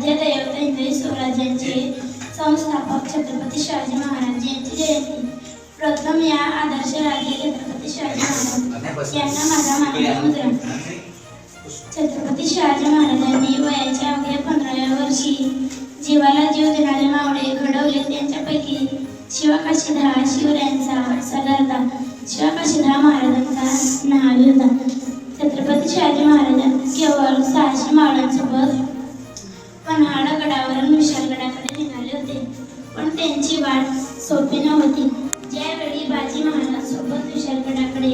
दैवत हिंदवी स्वराज्याचे संस्थापक छत्रपती शिवाजी महाराज यांची जयंती. प्रथम या आदर्श राजे छत्रपती शिवाजी महाराज यांना माझा मानव मुद्रा. छत्रपती शिवाजी महाराजांनी वयाच्या अवघ्या पंधराव्या वर्षी जीवाला जीव देणारे मावळे घडवले. त्यांच्यापैकी शिवाकाशीधा शिवरायांचा सरदार शिवाकाशीधा महाराजांचा नहावी होता. छत्रपती शिवाजी महाराजांनी केवळ सहाशे मावळ्यांसोबत गडावरून विशालगडाकडे निघाले होते. पण त्यांची वाट सोपी नव्हती. ज्यावेळी बाजी महाराज सोबत विशालगडाकडे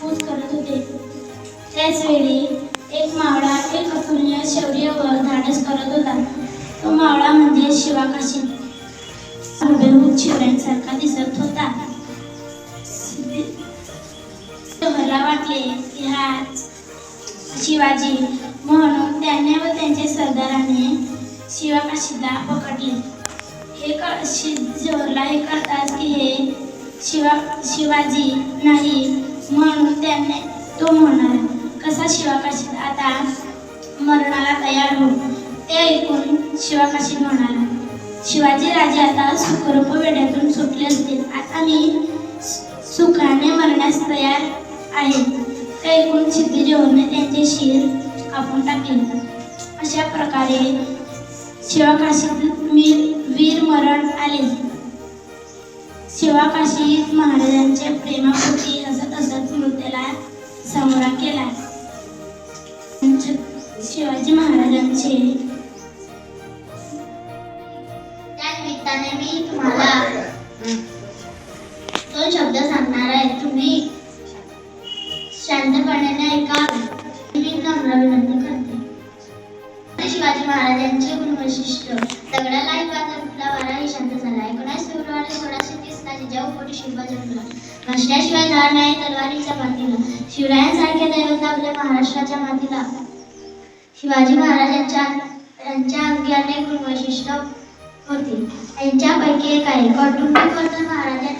कूच करत होते त्याचवेळी एक मावळा एक अतुल्य शौर्य व धाडस करत होता. तो मावळा म्हणजे शिवाकाशी. हुबेहूब शिवरायांसारखा दिसत होता. मला वाटले की हा शिवाजी म्हणून त्याने व त्यांच्या सरदाराने शिवाकाशीला पकडले. हे कळ शि जोरला हे करतात की हे? शिवा शिवाजी नाही म्हणून त्याने तो म्हणणार कसा शिवाकाशी आता मरणाला तयार हो? ते ऐकून शिवाकाशी म्हणाला शिवाजी राजे आता सुखरूप वेड्यातून सुटले असतील. आता मी सुखाने मरण्यास तयार आहे. ते ऐकून सिद्धी त्यांचे शिर कापून टाकले. अशा प्रकारे शिवाकाशीत वीर वीर मरण आले. शिवाकाशीत महाराजांचे प्रेमापोटी हसत हसत मृत्यूला सामोरा केला. शिवाजी महाराजांचे. त्या मी तुम्हाला तो शब्द सांगणार आहे. तुम्ही शांतपणाने ऐका मी नम्र विनंती करते. महाराजांचे गुणवैशिष्ट दगडाला एका तरुणाला वाराही शांत झाला. एकोणीस फेब्रुवारी सोळाशे तीस ला जिजाऊ पोटी शिवबा जन्मला. भाषणाशिवाय झाड नाही तलवारीच्या मातीला. शिवरायांसारख्या दैवत आपल्या महाराष्ट्राच्या मातीला. शिवाजी महाराजांच्या यांच्या अंगी अनेक गुणवैशिष्ट होती. यांच्यापैकी एक आहे. कौटुंबिक वर्तन महाराजांनी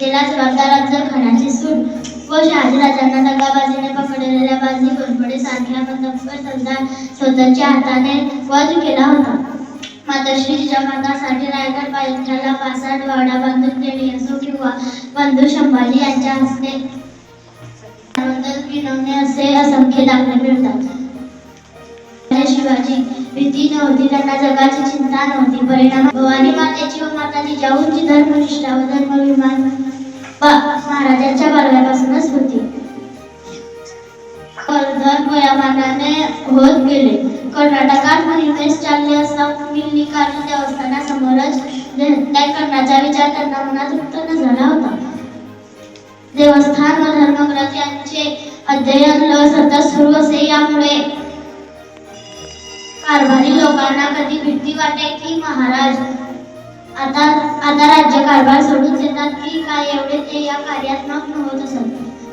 हस्तेला जबाबदार अफजल सूट व शहाजीराजांना दगाबाजीने पकडलेल्या बाजी घोरपडे सारख्या पदकवर सरदार स्वतःच्या हाताने वध केला होता. मातोश्री जिजामातासाठी रायगड पायथ्याला पासाड वाडा बांधून देणे असो किंवा बंधू संभाजी यांच्या हस्ते विनवणे असे असंख्य दाखले मिळतात. शिवाजी भीती नव्हती त्यांना जगाची चिंता नव्हती परिणाम भवानी मातेची व माता जिजाऊंची धर्मनिष्ठा व धर्मविमान महाराजांच्या बालव्यापासूनच होती. कर्जत वयामानाने होत गेले. कर्नाटकात मोहिमेस चालले असता निकाली देवस्थाना समोरच देहत्याग करण्याचा विचार त्यांना मनात उत्पन्न झाला होता. देवस्थान व धर्मग्रंथ यांचे अध्ययन ल सतत सुरू असे यामुळे कारभारी लोकांना कधी भीती वाटे की महाराज आता आता राज्य कारभार सोडून देतात की काय एवढे ते या कार्यात होत असत.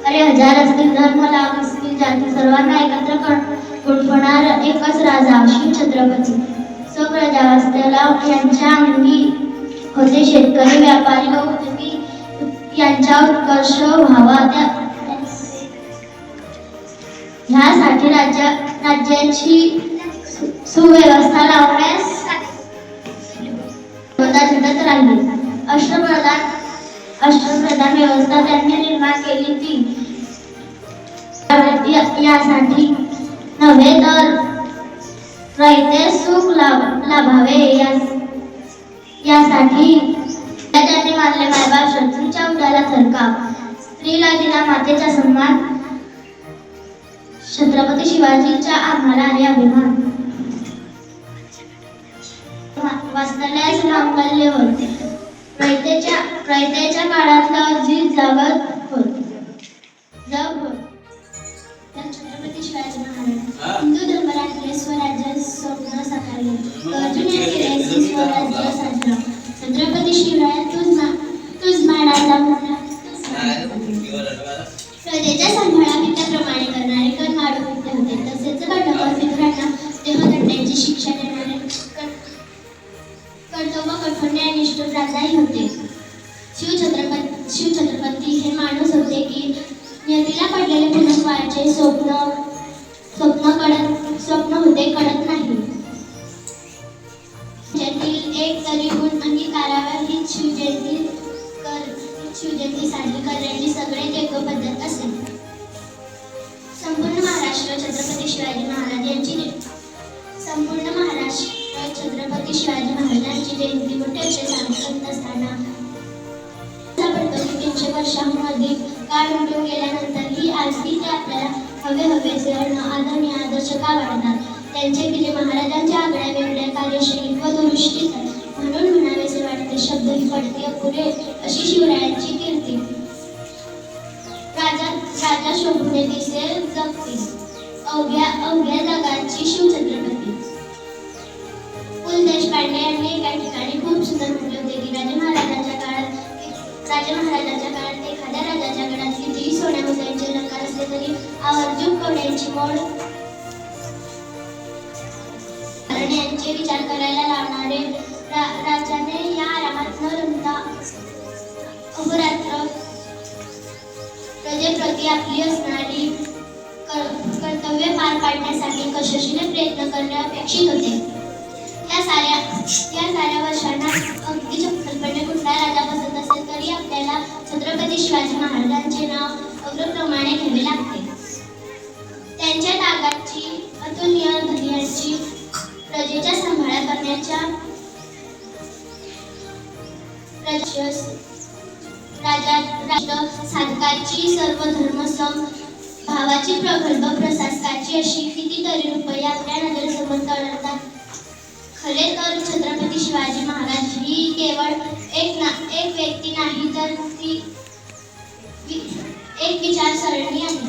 अरे हजार असतील धर्म लाभ असतील जाती सर्वांना एकत्र गुंफणार एकच राजा शिव छत्रपती. स्वप्रजावस्थेला यांच्या अंगी होते शेतकरी व्यापारी व उद्योगी यांचा उत्कर्ष व्हावा. त्या ह्यासाठी राज्य राज्याची सुव्यवस्था लावण्यास झटत राहिली अष्टप्रधान अष्टप्रधान व्यवस्था त्यांनी निर्माण केली ती. यासाठी नव्हे तर रयते सुख लाभ लाभावे. यासाठी त्यांनी मानले मायबाप शत्रूच्या उडाला थरका स्त्रीला दिला मातेचा सन्मान. छत्रपती शिवाजीच्या आम्हाला आहे अभिमान वाचलेल्या मांगल्य होते. रयतेच्या रयतेच्या काळातला अजित जागत होत. जग होत. तर छत्रपती शिवाजी महाराज हिंदू धर्मराष्ट्रीय स्वराज्य स्वप्न साकारले. अर्जुन स्वराज्य छत्रपती शिवराय तुझ तुझ मोठा प्रजेच्या सांभाळावित्याप्रमाणे करणारे कर्माडू विद्या होते तसेच बंडखोर फितुरांना देहदंडाची शिक्षा देणारे कर्तव्य कठोर आणि निष्ठुरदादाही होते. शिवछत्रपती शिवछत्रपती हे माणूस होते की नदीला पडलेले फलकवाचे स्वप्न स्वप्न कडत स्वप्न होते कळत नाही. ज्यातील एक तरी गुण अंगीकारावा ही शिवजयंती कर शिवजयंती साजरी करण्याची सगळे योग्य पद्धत असेल संपूर्ण महाराष्ट्र छत्रपती शिवाजी अधिक काळ निघून गेल्यानंतरही आजही ते आपल्याला हवे हवेचे आदरणीय आदर्श का वाढतात त्यांचे किल्ले महाराजांच्या आगळ्या वेगळ्या कार्यशैली व दुरुष्टीत म्हणून म्हणावेसे वाटते शब्द ही पडते अपुरे अशी शिवरायांची कीर्ती. राजा राजा शोभूने दिसे जगतीस अवघ्या अवघ्या जगाची शिवछत्रपती. कुल देशपांडे यांनी एका ठिकाणी खूप सुंदर म्हटले होते की राजे महाराजांच्या काळात राजे महाराजांच्या तरी आवर्जून कवड्यांची मोड कारण यांचे विचार करायला लावणारे रा- राजाने या आरामात न रमता अहोरात्र प्रजेप्रती आपली असणारी कर्तव्य पार पाडण्यासाठी कशशीने प्रयत्न करणे अपेक्षित होते. या साऱ्या या साऱ्या वर्षांना अगदी चप्पलपणे कुठला राजा बसत असेल तरी आपल्याला छत्रपती शिवाजी महाराजांचे नाव राष्ट्र सर्व धर्मसम भावाची प्रगल्भ प्रशासकाची अशी कितीतरी रुपये आपल्या नजरेसमोर तळतात खरे तर छत्रपती शिवाजी महाराज ही केवळ एक ना एक व्यक्ती नाही तर ती एक विचारसरणी आहे.